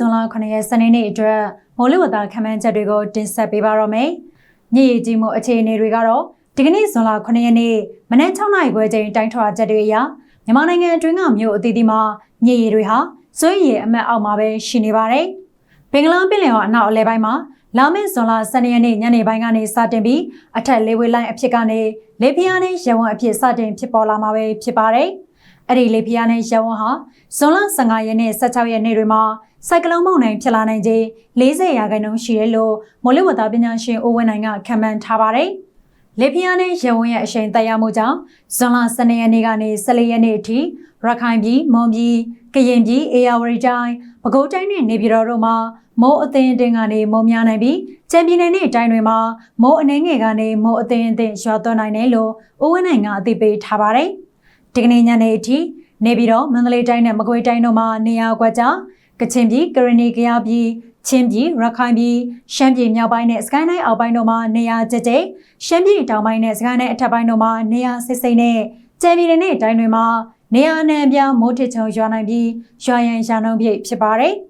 ဇွန်လ9ရက်စနေနေ့အတွက်မိုးလေဝသခန့်မှန်းချက်တွေကိုတင်ဆက်ပေးပါတော့မယ်။ညရည်ကြီးမှုအခြေအနေတွေကတော့ဒီကနေ့ဇွန်လ9ရက်နေ့မနက်6နာရီခွဲချိန်တိုင်းထွာချက်တွေအရမြန်မာနိုင်ငံအတွင်းကမြို့အသီးသီးမှာညရည်တွေဟာစွန့်ရည်အမတ်အောက်မှာပဲရှိနေပါတယ်။ဘင်္ဂလားပင်လယ်အော်အနောက်အလဲပိုင်းမှာလာမယ့်ဇွန်လ12ရက်နေ့ညနေပိုင်းကနေစတင်ပြီးအထက်လေးဝေးလိုင်းအဖြစ်ကနေလေပြင်းနဲ့ရေဝံအဖြစ်စတင်ဖြစ်ပေါ်လာမှာပဲဖြစ်ပါတယ်။အဲ့ဒီလေပြင်းနဲ့ရေဝံဟာဇွန်လ15ရက်နဲ့16ရက်နေ့တွေမှာ စိုက်ကလုန်းမုန်တိုင်းဖြစ်လာနိုင်ခြင်း40ရာခိုင်နှုန်းရှိတယ်လို့မိုးလေဝသပညာရှင်ဦးဝင်းနိုင်ကခန့်မှန်းထားပါတယ်။လေပြင်းနဲ့ရေဝံရဲ့အရှိန်တက်ရောက်မှုကြောင့်ဇွန်လ12ရက်နေ့ကနေ14ရက်နေ့အထိရခိုင်ပြည်မွန်ပြည်ကရင်ပြည်အေရဝတီတိုင်းပဲခူးတိုင်းနဲ့နေပြည်တော်တို့မှာမိုးအသင်းအတင်းကနေမိုးများနိုင်ပြီးကြံပြည်နယ်နဲ့တိုင်းတွေမှာမိုးအနှဲငယ်ကနေမိုးအသင်းအတင်းရွာသွန်းနိုင်တယ်လို့ဦးဝင်းနိုင်ကအသိပေးထားပါတယ်။ဒီကနေ့ညနေအထိနေပြည်တော်မန္တလေးတိုင်းနဲ့မကွေးတိုင်းတို့မှာနေရာကွက်ကြား ကချင်ပြည်ကရဏီကယားပြည်ချင်းပြည်ရခိုင်ပြည်ရှမ်းပြည်မြောက်ပိုင်းနဲ့စကိုင်းတိုင်းအောက်ပိုင်းတို့မှာနေရာကျကျရှမ်းပြည်တောင်ပိုင်းနဲ့စကိုင်းတိုင်းအထက်ပိုင်းတို့မှာနေရာစစ်စိမ့်နဲ့ကျဲပြည်နယ်နဲ့တိုင်းတွေမှာနေရာအနှံ့အပြားမိုးထစ်ချုံရွာနိုင်ပြီးရွာရန်ရှာနှုံးပြည့်ဖြစ်ပါတယ်။